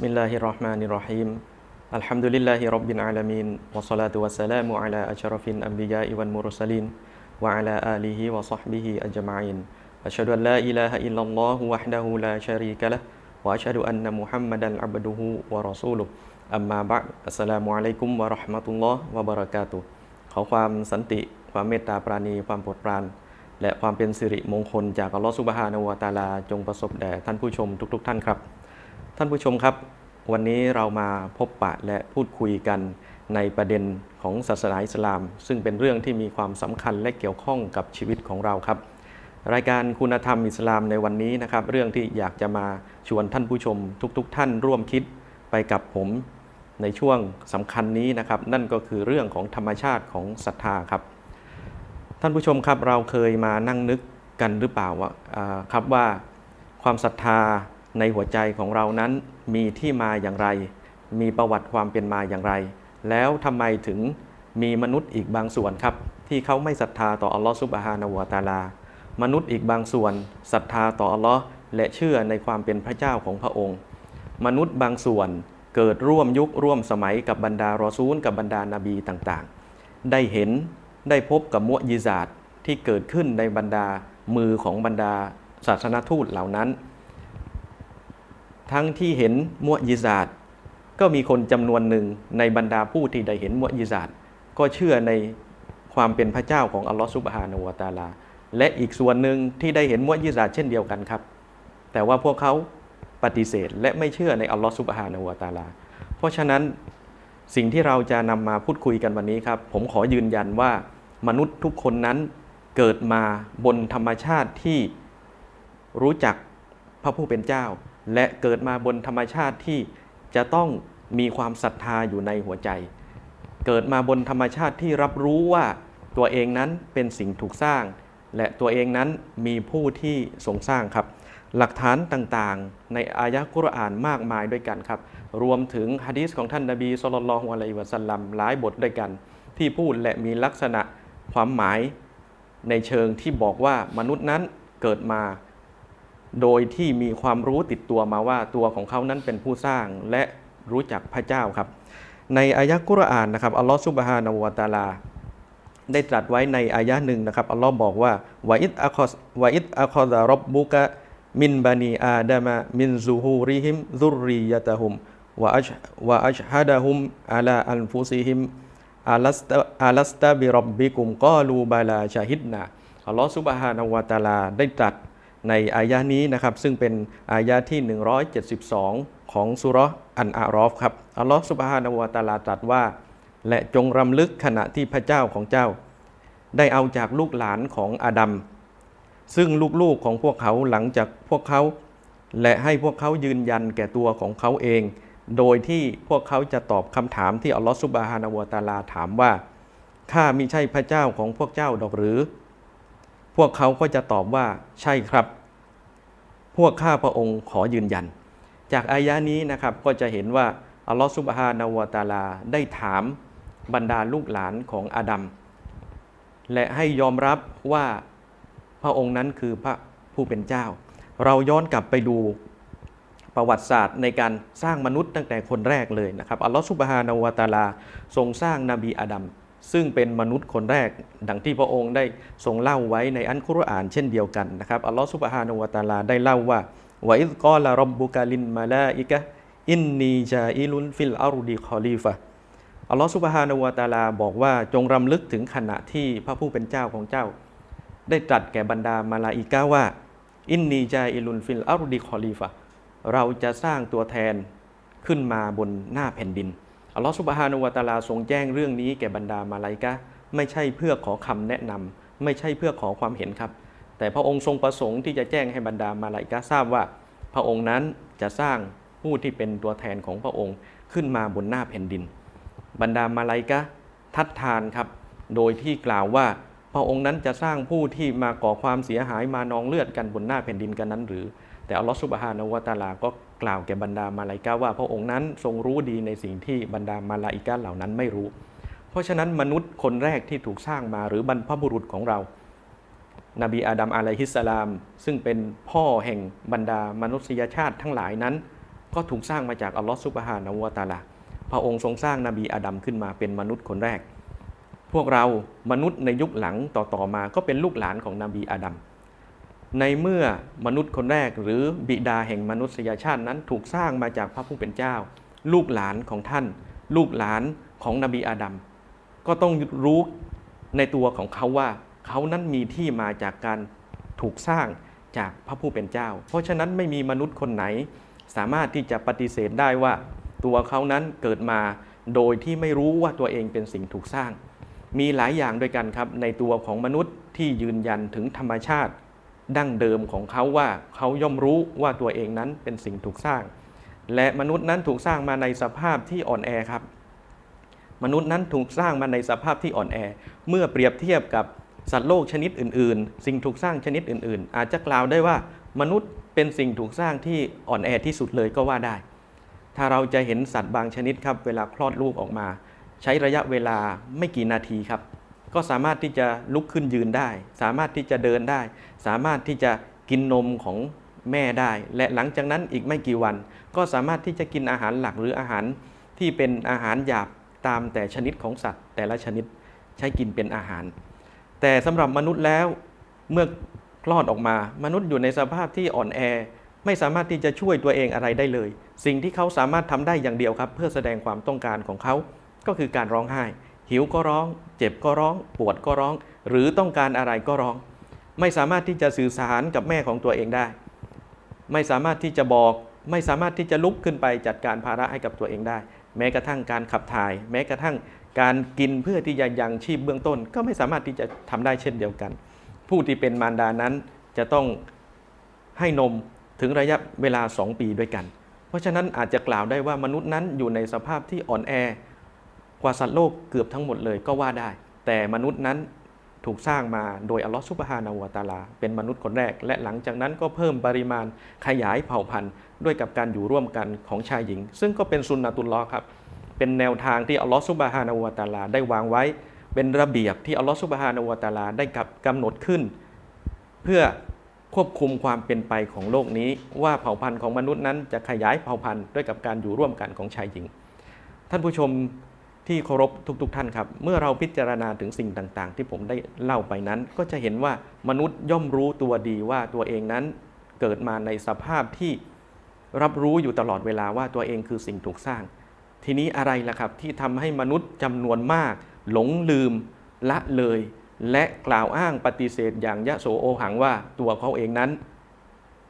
بسم الله الرحمن الرحيم الحمد لله رب العالمين والصلاة والسلام على أشرف الأنبياء والمرسلين وعلى آله وصحبه أجمعين أشهد أن لا إله إلا الله وحده لا شريك له وأشهد أن محمدا عبده ورسوله أما بعد السلام عليكم ورحمة الله وبركاته ขอความสันติ ความเมตตาปราณี ความโปรดปราน และความเป็นสิริมงคลจากอัลลอฮฺสุบฮานาวะตาลา จงประสบแด่ท่านผู้ชมทุก ๆ ท่านครับ ท่านผู้ชมครับ วันนี้เรามาพบปะและพูดคุยกันในประเด็นของศาสนาอิสลาม ซึ่งเป็นเรื่องที่มีความสำคัญและเกี่ยวข้องกับชีวิตของเราครับ รายการคุณธรรมอิสลามในวันนี้นะครับ เรื่องที่อยากจะมาชวนท่านผู้ชม ทุกๆท่านร่วมคิดไปกับผมในช่วงสำคัญนี้นะครับ นั่นก็คือเรื่องของธรรมชาติของศรัทธาครับ ท่านผู้ชมครับเราเคยมานั่งนึกกันหรือเปล่าว่าครับว่าความศรัทธา ในหัวใจของเรานั้นมีที่มาอย่างไร มีประวัติความเป็นมาอย่างไร แล้วทำไมถึงมีมนุษย์อีกบางส่วนครับ ที่เขาไม่ศรัทธาต่ออัลลอฮฺซุบฮานะฮูวะตาลามนุษย์อีกบางส่วนศรัทธาต่ออัลลอฮ์และเชื่อในความเป็นพระเจ้าของพระองค์ มนุษย์บางส่วนเกิดร่วมยุคร่วมสมัยกับบรรดารอซูล กับบรรดานาบีต่างๆ ได้เห็นได้พบกับมุอญิซาตที่เกิดขึ้นในบรรดามือของบรรดาศาสนทูตเหล่านั้น ทั้งที่เห็นมุอญิซาตก็มีคนจำนวนหนึ่งในบรรดาผู้ที่ได้เห็นมุอญิซาตก็เชื่อในความเป็นพระเจ้าของอัลลอฮฺซุบฮานะฮูวะตาลา และอีกส่วนหนึ่งที่ได้เห็นมุอญิซาตเช่นเดียวกันครับ แต่ว่าพวกเขาปฏิเสธและไม่เชื่อในอัลลอฮฺซุบฮานะฮูวะตาลา เพราะฉะนั้นสิ่งที่เราจะนำมาพูดคุยกันวันนี้ครับ ผมขอยืนยันว่ามนุษย์ทุกคนนั้นเกิดมาบนธรรมชาติที่รู้จักพระผู้เป็นเจ้า และเกิดมาบนธรรมชาติที่จะต้องมีความศรัทธาอยู่ในหัวใจ เกิดมาบนธรรมชาติที่รับรู้ว่าตัวเองนั้นเป็นสิ่งถูกสร้าง และตัวเองนั้นมีผู้ที่ทรงสร้างครับ หลักฐานต่างๆ ในอายะกุรอานมากมายด้วยกันครับ รวมถึงฮะดีษของท่านนบีสุลต่านละฮ์อะลัยวะสัลลัมหลายบทด้วยกัน ที่พูดและมีลักษณะความหมายในเชิงที่บอกว่ามนุษย์นั้นเกิดมา โดยที่มีความรู้ติดตัวมาว่าตัวของเขานั้นเป็นผู้สร้างและรู้จักพระเจ้าครับ ในอายะกุรอานนะครับอัลลอฮฺซุบฮานะวะตาลา ได้ตรัสไว้ในอายะหนึ่งนะครับอัลลอฮ์บอกว่าวะอิดอะคอสวะอิดอะคอซารบบุกะมินบานีอาดามะมินซูฮูริฮิมซุรริยะตะฮุมวะอัชวะอัชฮะดะฮุมอะลาอันฟุซิฮิมอาลัสตะอาลัสตะบิรบบิกุมกอลูบาลาชาฮิดนาอัลลอฮ์ซุบฮานะวะตาลา ได้ตรัส ในอายะนี้นะครับซึ่งเป็นอายะที่ 172 ของสุรอันอารอฟครับอัลลอฮ์ซุบฮานะฮูวตาลาตรัสว่า และจงรำลึกขณะที่พระเจ้าของเจ้า ได้เอาจากลูกหลานของอาดัมซึ่งลูกๆของพวกเขาหลังจากพวกเขา และให้พวกเขายืนยันแก่ตัวของเขาเอง โดยที่พวกเขาจะตอบคำถามที่อัลลอฮฺซุบฮานาวตาลาถามว่าข้ามิใช่พระเจ้าของพวกเจ้าดอกหรือ วกเขาก็จะตอบว่าใช่ครับ พวกข้าพระองค์ขอยืนยัน จากอายะนี้นะครับก็จะเห็นว่าอัลลอฮฺซุบฮานาวตาลาได้ถามบรรดาลูกหลานของอาดัมและให้ยอมรับว่าพระองค์นั้นคือพระผู้เป็นเจ้า เราย้อนกลับไปดูประวัติศาสตร์ในการสร้างมนุษย์ตั้งแต่คนแรกเลยนะครับอัลลอฮฺซุบฮานาวตาลาทรงสร้างนบีอาดัม ซึ่งเป็นมนุษย์คนแรก ดังที่พระองค์ได้ทรงเล่าไว้ในอันกุรอานเช่นเดียวกันนะครับอัลลอฮฺซุบฮานาวะตาลาได้เล่าว่าวะอิดกอลารบบุกาลินมาลาอิกะอินนีจาอิลุนฟิลอารุดีคอลีฟะอัลลอฮฺสุบฮานาวะตาลาบอกว่าจงรำลึกถึงขณะที่พระผู้เป็นเจ้าของเจ้า ได้ตรัสแก่บรรดามาลาอิกาว่า อินนีจาอิลุนฟิลอารุดีคอลีฟะเราจะสร้างตัวแทนขึ้นมาบนหน้าแผ่นดิน อัลลอฮฺสุบฮานาวะตาลาทรงแจ้งเรื่องนี้แก่บรรดามาลาอิกะไม่ใช่เพื่อขอคำแนะนำไม่ใช่เพื่อขอความเห็นครับ แต่พระองค์ทรงประสงค์ที่จะแจ้งให้บรรดามาลาอิกะทราบว่า พระองค์นั้นจะสร้างผู้ที่เป็นตัวแทนของพระองค์ขึ้นมาบนหน้าแผ่นดิน บรรดามาลาอิกะทัดทานครับ โดยที่กล่าวว่าพระองค์นั้นจะสร้างผู้ที่มาก่อความเสียหายมานองเลือดกันบนหน้าแผ่นดินกันนั้นหรือ แต่อัลลอฮฺสุบฮานาวะตาลาก็ กล่าวแก่บรรดามาลาอิกะห์ว่าพระองค์นั้นทรงรู้ดีในสิ่งที่บรรดามาลาอิกะห์เหล่านั้นไม่รู้ เพราะฉะนั้นมนุษย์คนแรกที่ถูกสร้างมาหรือบรรพบุรุษของเรา นบีอาดัมอะลัยฮิสสลาม ซึ่งเป็นพ่อแห่งบรรดามนุษยชาติทั้งหลายนั้น ก็ถูกสร้างมาจากอัลลอฮฺซุบฮานะวะตาลาพระองค์ทรงสร้างนบีอาดัมขึ้นมาเป็นมนุษย์คนแรก พวกเรามนุษย์ในยุคหลังต่อๆมาก็เป็นลูกหลานของนบีอาดัม ในเมื่อมนุษย์คนแรกหรือบิดาแห่งมนุษยชาตินั้นถูกสร้างมาจากพระผู้เป็นเจ้า ลูกหลานของท่าน ลูกหลานของนบีอาดัมก็ต้องรู้ในตัวของเขาว่า เขานั้นมีที่มาจากการถูกสร้างจากพระผู้เป็นเจ้า เพราะฉะนั้นไม่มีมนุษย์คนไหน สามารถที่จะปฏิเสธได้ว่า ตัวเขานั้นเกิดมาโดยที่ไม่รู้ว่าตัวเองเป็นสิ่งถูกสร้าง มีหลายอย่างด้วยกันครับในตัวของมนุษย์ที่ยืนยันถึงธรรมชาติ ดั้งเดิมของเขาว่าเขาย่อมรู้ว่าตัวเองนั้นเป็นสิ่งถูกสร้าง และมนุษย์นั้นถูกสร้างมาในสภาพที่อ่อนแอครับ มนุษย์นั้นถูกสร้างมาในสภาพที่อ่อนแอ เมื่อเปรียบเทียบกับสัตว์โลกชนิดอื่น ๆ สิ่งถูกสร้างชนิดอื่น ๆ อาจจะกล่าวได้ว่ามนุษย์เป็นสิ่งถูกสร้างที่อ่อนแอที่สุดเลยก็ว่าได้ ถ้าเราจะเห็นสัตว์บางชนิดครับ เวลาคลอดลูกออกมา ใช้ระยะเวลาไม่กี่นาทีครับ ก็สามารถที่จะลุกขึ้นยืนได้ สามารถที่จะเดินได้ สามารถที่จะกินนมของแม่ได้ และหลังจากนั้นอีกไม่กี่วัน ก็สามารถที่จะกินอาหารหลักหรืออาหารที่เป็นอาหารหยาบตามแต่ชนิดของสัตว์ แต่ละชนิดใช้กินเป็นอาหาร แต่สำหรับมนุษย์แล้วเมื่อคลอดออกมามนุษย์อยู่ในสภาพที่อ่อนแอ ไม่สามารถที่จะช่วยตัวเองอะไรได้เลย สิ่งที่เขาสามารถทำได้อย่างเดียวครับ เพื่อแสดงความต้องการของเขาก็คือการร้องไห้ หิวก็ร้อง เจ็บก็ร้อง ปวดก็ร้อง หรือต้องการอะไรก็ร้อง ไม่สามารถที่จะสื่อสารกับแม่ของตัวเองได้ ไม่สามารถที่จะบอกไม่สามารถที่จะลุกขึ้นไปจัดการภาระให้กับตัวเองได้ แม้กระทั่งการขับถ่าย แม้กระทั่งการกินเพื่อที่จะยังชีพเบื้องต้น ก็ไม่สามารถที่จะทำได้เช่นเดียวกัน ผู้ที่เป็นมารดานั้นจะต้องให้นมถึงระยะเวลา 2 ปีด้วยกัน เพราะฉะนั้นอาจจะกล่าวได้ว่ามนุษย์นั้นอยู่ในสภาพที่อ่อนแอ กว่าสัตว์โลกเกือบทั้งหมดเลยก็ว่าได้ แต่มนุษย์นั้นถูกสร้างมาโดยอัลลอฮฺซุบฮานาวะตาลา เป็นมนุษย์คนแรก และหลังจากนั้นก็เพิ่มปริมาณขยายเผ่าพันธุ์ด้วยกับการอยู่ร่วมกันของชายหญิง ซึ่งก็เป็นสุนนะตุลลอฮ์ครับ เป็นแนวทางที่อัลลอฮฺซุบฮานาวะตาลาได้วางไว้ เป็นระเบียบที่อัลลอฮฺซุบฮานาวะตาลาได้กับกำหนดขึ้น เพื่อควบคุมความเป็นไปของโลกนี้ ว่าเผ่าพันธุ์ของมนุษย์นั้นจะขยายเผ่าพันธุ์ด้วยกับการอยู่ร่วมกันของชายหญิง ท่านผู้ชม ที่เคารพทุกๆทท่านครับ เมื่อเราพิจารณาถึงสิ่งต่างๆ ที่ผมได้เล่าไปนั้น ก็จะเห็นว่ามนุษย์ย่อมรู้ตัวดีว่าตัวเองนั้นเกิดมาในสภาพที่รับรู้อยู่ตลอดเวลาว่าตัวเองคือสิ่งถูกสร้าง ทีนี้อะไรล่ะครับที่ทำให้มนุษย์จำนวนมาก หลงลืม ละเลย และกล่าวอ้างปฏิเสธอย่างยะโสโอหังว่าตัวเขาเองนั้น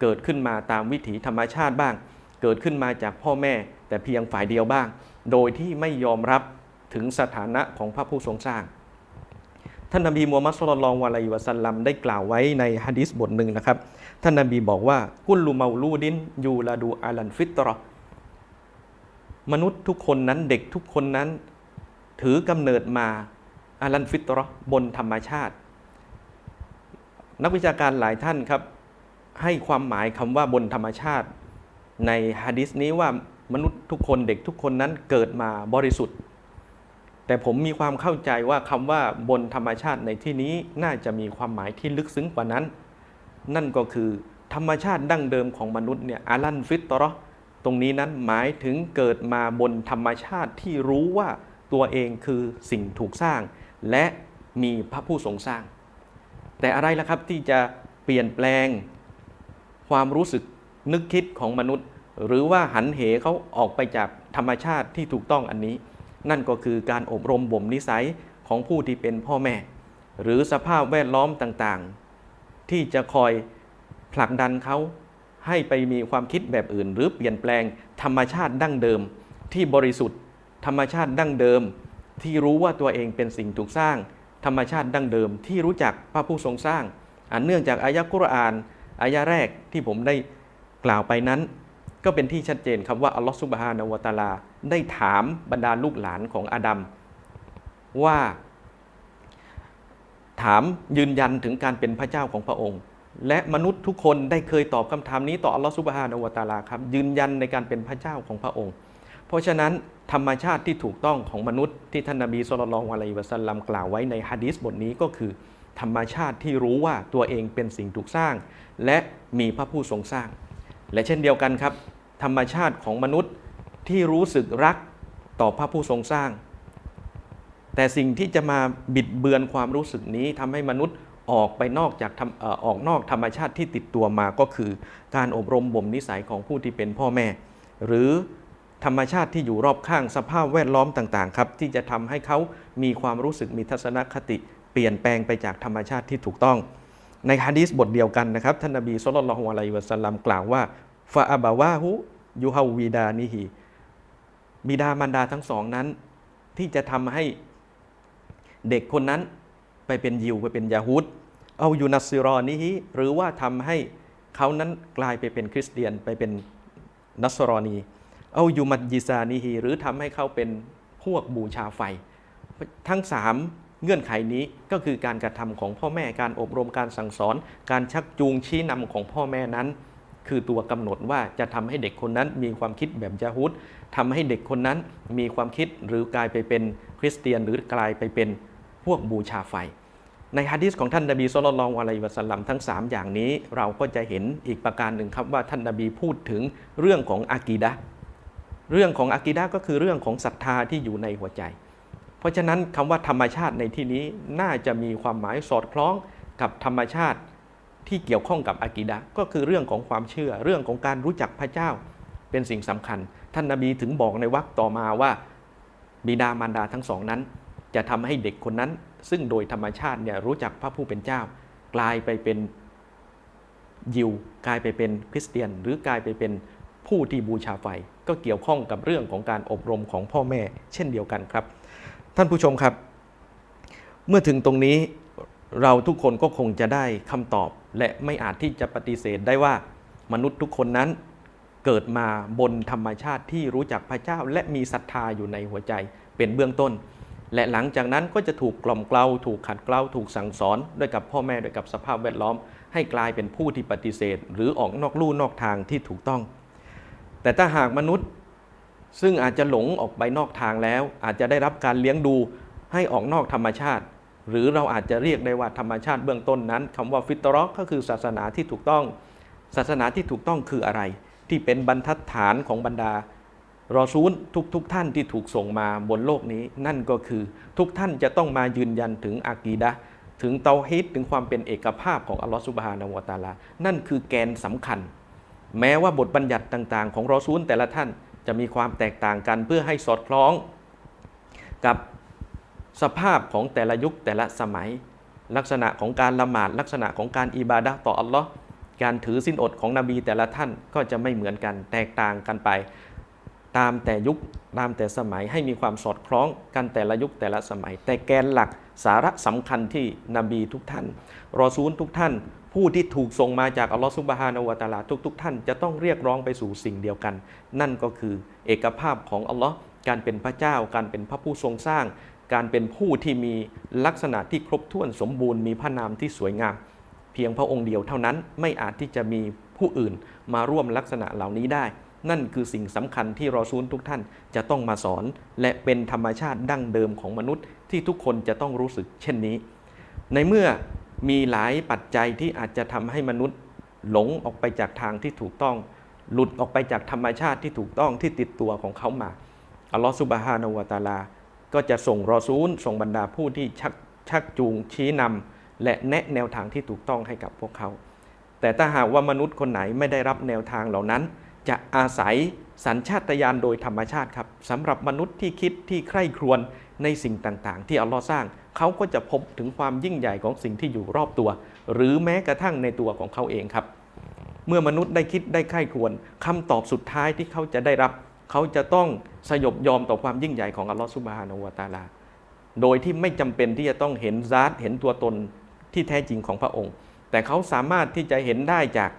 เกิดขึ้นมาตามวิถีธรรมชาติบ้าง เกิดขึ้นมาจากพ่อแม่ แต่เพียงฝ่ายเดียวบ้าง โดยที่ไม่ยอมรับถึงสถานะของพระผู้ทรงสร้าง ท่านนบีมูฮัมมัดสุลลัลวะลัยวะสัลลัมได้กล่าวไว้ในฮะดิษบทหนึ่งนะครับ ท่านนบีบอกว่ากุลลูมาลูดินยูลาดูอาลันฟิตรอมนุษย์ทุกคนนั้นเด็กทุกคนนั้น ถือกำเนิดมาอาลันฟิตรอบนธรรมชาติ นักวิชาการหลายท่านครับ ให้ความหมายคำว่าบนธรรมชาติ ในฮะดิษนี้ว่า มนุษย์ทุกคนเด็กทุกคนนั้นเกิดมาบริสุทธิ์ แต่ผมมีความเข้าใจว่าคำว่าบนธรรมชาติในที่นี้น่าจะมีความหมายที่ลึกซึ้งกว่านั้น นั่นก็คือธรรมชาติดั้งเดิมของมนุษย์เนี่ยอาลันฟิตรอตรงนี้นั้นหมายถึงเกิดมาบนธรรมชาติที่รู้ว่าตัวเองคือสิ่งถูกสร้าง และมีพระผู้ทรงสร้าง แต่อะไรล่ะครับที่จะเปลี่ยนแปลงความรู้สึกนึกคิดของมนุษย์ หรือว่าหันเหเขาออกไปจากธรรมชาติที่ถูกต้องอันนี้ นั่นก็คือการอบรมบ่มนิสัยของผู้ที่เป็นพ่อแม่ หรือสภาพแวดล้อมต่างๆ ที่จะคอยผลักดันเขาให้ไปมีความคิดแบบอื่น หรือเปลี่ยนแปลงธรรมชาติดั้งเดิม ที่บริสุทธิ์ ธรรมชาติดั้งเดิม ที่รู้ว่าตัวเองเป็นสิ่งถูกสร้าง ธรรมชาติดั้งเดิม ที่รู้จักพระผู้ทรงสร้างอันเนื่องจากอายะกุรอานอายะแรกที่ผมได้กล่าวไปนั้น ก็เป็นที่ชัดเจนครับว่าอัลลอฮฺซุบฮานาวตาลา ได้ถามบรรดาลูกหลานของอาดัมว่าถามยืนยันถึงการเป็นพระเจ้าของพระองค์ และมนุษย์ทุกคนได้เคยตอบคำถามนี้ต่ออัลลอฮฺซุบฮานาวตาลาครับยืนยันในการเป็นพระเจ้าของพระองค์ เพราะฉะนั้นธรรมชาติที่ถูกต้องของมนุษย์ที่ท่านนบีสุลต่านอะลัยฮิวะสัลลัมกล่าวไว้ในฮะดีษบทนี้ก็คือ ธรรมชาติที่รู้ว่าตัวเองเป็นสิ่งถูกสร้าง และมีพระผู้ทรงสร้าง และเช่นเดียวกันครับ ธรรมชาติของมนุษย์ที่รู้สึกรักต่อพระผู้ทรงสร้าง แต่สิ่งที่จะมาบิดเบือนความรู้สึกนี้ทำให้มนุษย์ออกไปนอกจากอออกนอกธรรมชาติที่ติดตัวมาก็คือ การอบรมบ่มนิสัยของผู้ที่เป็นพ่อแม่ หรือธรรมชาติที่อยู่รอบข้างสภาพแวดล้อมต่างๆครับ ที่จะทำให้เขามีความรู้สึกมีทัศนคติ เปลี่ยนแปลงไปจากธรรมชาติที่ถูกต้อง ในฮะดีษบทเดียวกันนะครับท่านนบีสุลต่านละฮ์อะลัยฮิวะสัลลัมกล่าวว่า ฟาอบาวาฮุยูฮาวีดานิฮีบิดามารดาทั้งสองนั้น ที่จะทำให้เด็กคนนั้นไปเป็นยิวไปเป็นยาฮูดเอายูนัสซิรอนิฮีหรือว่าทำให้เขานั้นกลายไปเป็นคริสเตียนไปเป็นนัสรอนีเอายูมัดยิซานิฮีหรือทำให้เขาเป็นพวกบูชาไฟ ทั้งสามเงื่อนไขนี้ก็คือการกระทำของพ่อแม่การอบรมการสั่งสอน การชักจูงชี้นำของพ่อแม่นั้น คือตัวกำหนดว่าจะทำให้เด็กคนนั้นมีความคิดแบบยาฮูดทำให้เด็กคนนั้นมีความคิดหรือกลายไปเป็นคริสเตียน หรือกลายไปเป็นพวกบูชาไฟ ในฮะดีษของท่านนบีสุลต่านละฮ์อะลัยวะสัลลัมทั้ง 3 อย่างนี้ เราก็จะเห็นอีกประการหนึ่งครับว่าท่านนบีพูดถึงเรื่องของอากีดะเรื่องของอากีดะก็คือเรื่องของศรัทธาที่อยู่ในหัวใจ เพราะฉะนั้นคำว่าธรรมชาติในที่นี้น่าจะมีความหมายสอดคล้องกับธรรมชาติ ที่เกี่ยวข้องกับอากีดะก็คือเรื่องของความเชื่อเรื่องของการรู้จักพระเจ้าเป็นสิ่งสำคัญ ท่านนบีถึงบอกในวรรคต่อมาว่าบิดามารดาทั้งสองนั้น จะทำให้เด็กคนนั้น ซึ่งโดยธรรมชาติเนี่ยรู้จักพระผู้เป็นเจ้า กลายไปเป็นยิวกลายไปเป็นคริสเตียน หรือกลายไปเป็นผู้ที่บูชาไฟ ก็เกี่ยวข้องกับเรื่องของการอบรมของพ่อแม่ เช่นเดียวกันครับ ท่านผู้ชมครับ เมื่อถึงตรงนี้ เราทุกคนก็คงจะได้คำตอบ และไม่อาจที่จะปฏิเสธได้ว่ามนุษย์ทุกคนนั้นเกิดมาบนธรรมชาติที่รู้จักพระเจ้า และมีศรัทธาอยู่ในหัวใจเป็นเบื้องต้น และหลังจากนั้นก็จะถูกกล่อมเกลาถูกขัดเกลาถูกสั่งสอนด้วยกับพ่อแม่ด้วยกับสภาพแวดล้อม ให้กลายเป็นผู้ที่ปฏิเสธ หรือออกนอกลู่นอกทางที่ถูกต้อง แต่ถ้าหากมนุษย์ซึ่งอาจจะหลงออกไปนอกทางแล้ว อาจจะได้รับการเลี้ยงดูให้ออกนอกธรรมชาติ หรือเราอาจจะเรียกได้ว่าธรรมชาติเบื้องต้นนั้นคำว่าฟิตรอกก็คือศาสนาที่ถูกต้อง ศาสนาที่ถูกต้องคืออะไร ที่เป็นบรรทัดฐานของบรรดารอซูลทุกทุกท่านที่ถูกส่งมาบนโลกนี้ นั่นก็คือทุกท่านจะต้องมายืนยันถึงอากีดะถึงเตาฮิดถึงความเป็นเอกภาพของอัลลอฮฺสุบฮานาวะตาลา นั่นคือแกนสำคัญ แม้ว่าบทบัญญัติต่างๆ ของรอซูลแต่ละท่านจะมีความแตกต่างกันเพื่อให้สอดคล้องกับ สภาพของแต่ละยุคแต่ละสมัย ลักษณะของการละหมาดลักษณะของการอิบาดะต่ออัลลอฮ์การถือสินอดของนบีแต่ละท่านก็จะไม่เหมือนกันแตกต่างกันไป ตามแต่ยุคตามแต่สมัยให้มีความสอดคล้องกันแต่ละยุคแต่ละสมัย แต่แกนหลักสาระสำคัญที่นบีทุกท่าน รอซูลทุกท่าน ผู้ที่ถูกส่งมาจากอัลลอฮฺซุบฮานาวะตะอาลาทุกๆทท่านจะต้องเรียกร้องไปสู่สิ่งเดียวกัน นั่นก็คือเอกภาพของอัลลอฮ์การเป็นพระเจ้าการเป็นพระผู้ทรงสร้าง การเป็นผู้ที่มีลักษณะที่ครบถ้วนสมบูรณ์มีพระนามที่สวยงาม เพียงพระองค์เดียวเท่านั้นไม่อาจที่จะมีผู้อื่นมาร่วมลักษณะเหล่านี้ได้ นั่นคือสิ่งสำคัญที่รอซูลทุกท่านจะต้องมาสอน และเป็นธรรมชาติดั้งเดิมของมนุษย์ที่ทุกคนจะต้องรู้สึกเช่นนี้ ในเมื่อมีหลายปัจจัยที่อาจจะทำให้มนุษย์หลงออกไปจากทางที่ถูกต้อง หลุดออกไปจากธรรมชาติที่ถูกต้องที่ติดตัวของเขามาอัลลอฮฺสุบฮานาวะตาลา ก็จะส่งรอซูลส่งบรรดาผู้ที่ชักชักจูงชี้นำและแนะแนวทางที่ถูกต้องให้กับพวกเขา แต่ถ้าหากว่ามนุษย์คนไหนไม่ได้รับแนวทางเหล่านั้น จะอาศัยสัญชาตญาณโดยธรรมชาติครับสำหรับมนุษย์ที่คิดที่ใคร่ครวญในสิ่งต่างๆ ที่อัลลอฮ์สร้าง เขาก็จะพบถึงความยิ่งใหญ่ของสิ่งที่อยู่รอบตัว หรือแม้กระทั่งในตัวของเขาเองครับ เมื่อมนุษย์ได้คิดได้ใคร่ครวญคำตอบสุดท้ายที่เขาจะได้รับ เขาจะต้องสยบยอมต่อความยิ่งใหญ่ของอัลลอฮ์ซุบฮานะฮูวะตาลา โดยที่ไม่จำเป็นที่จะต้องเห็นซาตเห็นตัวตนที่แท้จริงของพระองค์ แต่เขาสามารถที่จะเห็นได้จาก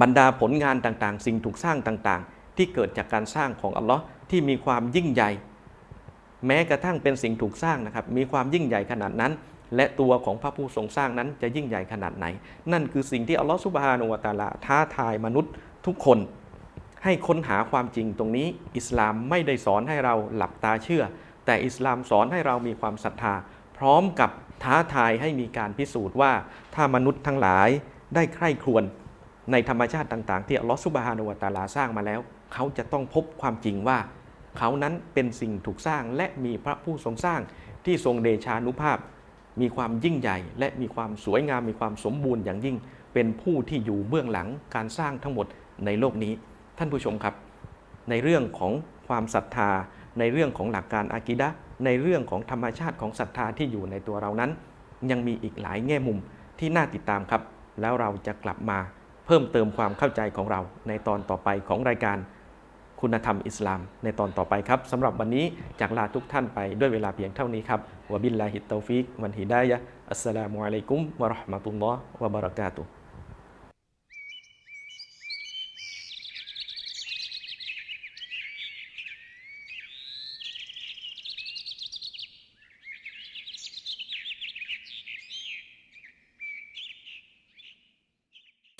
บรรดาผลงานต่างๆ สิ่งถูกสร้างต่างๆ ที่เกิดจากการสร้างของอัลลอฮ์ที่มีความยิ่งใหญ่ แม้กระทั่งเป็นสิ่งถูกสร้างนะครับ มีความยิ่งใหญ่ขนาดนั้น และตัวของพระผู้ทรงสร้างนั้นจะยิ่งใหญ่ขนาดไหน นั่นคือสิ่งที่อัลลอฮ์ซุบฮานุวะตาลาท้าทายมนุษย์ทุกคน ให้ค้นหาความจริงตรงนี้ อิสลามไม่ได้สอนให้เราหลับตาเชื่อ แต่อิสลามสอนให้เรามีความศรัทธา พร้อมกับท้าทายให้มีการพิสูจน์ว่า ถ้ามนุษย์ทั้งหลายได้ใคร่ครวญในธรรมชาติต่างๆ ที่อัลลอฮฺซุบฮานุวะตาลาสร้างมาแล้ว เขาจะต้องพบความจริงว่า เขานั้นเป็นสิ่งถูกสร้างและมีพระผู้ทรงสร้างที่ทรงเดชานุภาพ มีความยิ่งใหญ่ และมีความสวยงามมีความสมบูรณ์อย่างยิ่ง เป็นผู้ที่อยู่เบื้องหลังการสร้างทั้งหมดในโลกนี้ ท่านผู้ชมครับ ในเรื่องของความศรัทธา ในเรื่องของหลักการอากิดะในเรื่องของธรรมชาติของศรัทธาที่อยู่ในตัวเรานั้น ยังมีอีกหลายแง่มุมที่น่าติดตามครับ แล้วเราจะกลับมาเพิ่มเติมความเข้าใจของเราในตอนต่อไปของรายการคุณธรรมอิสลามในตอนต่อไปครับสำหรับวันนี้จากลาทุกท่านไปด้วยเวลาเพียงเท่านี้ครับวะบิลลาฮิตตอฟิกวันฮิดายะอัสสลามุอะลัยกุมวะราะห์มะตุลลอฮ์วะบะเราะกาตุฮ์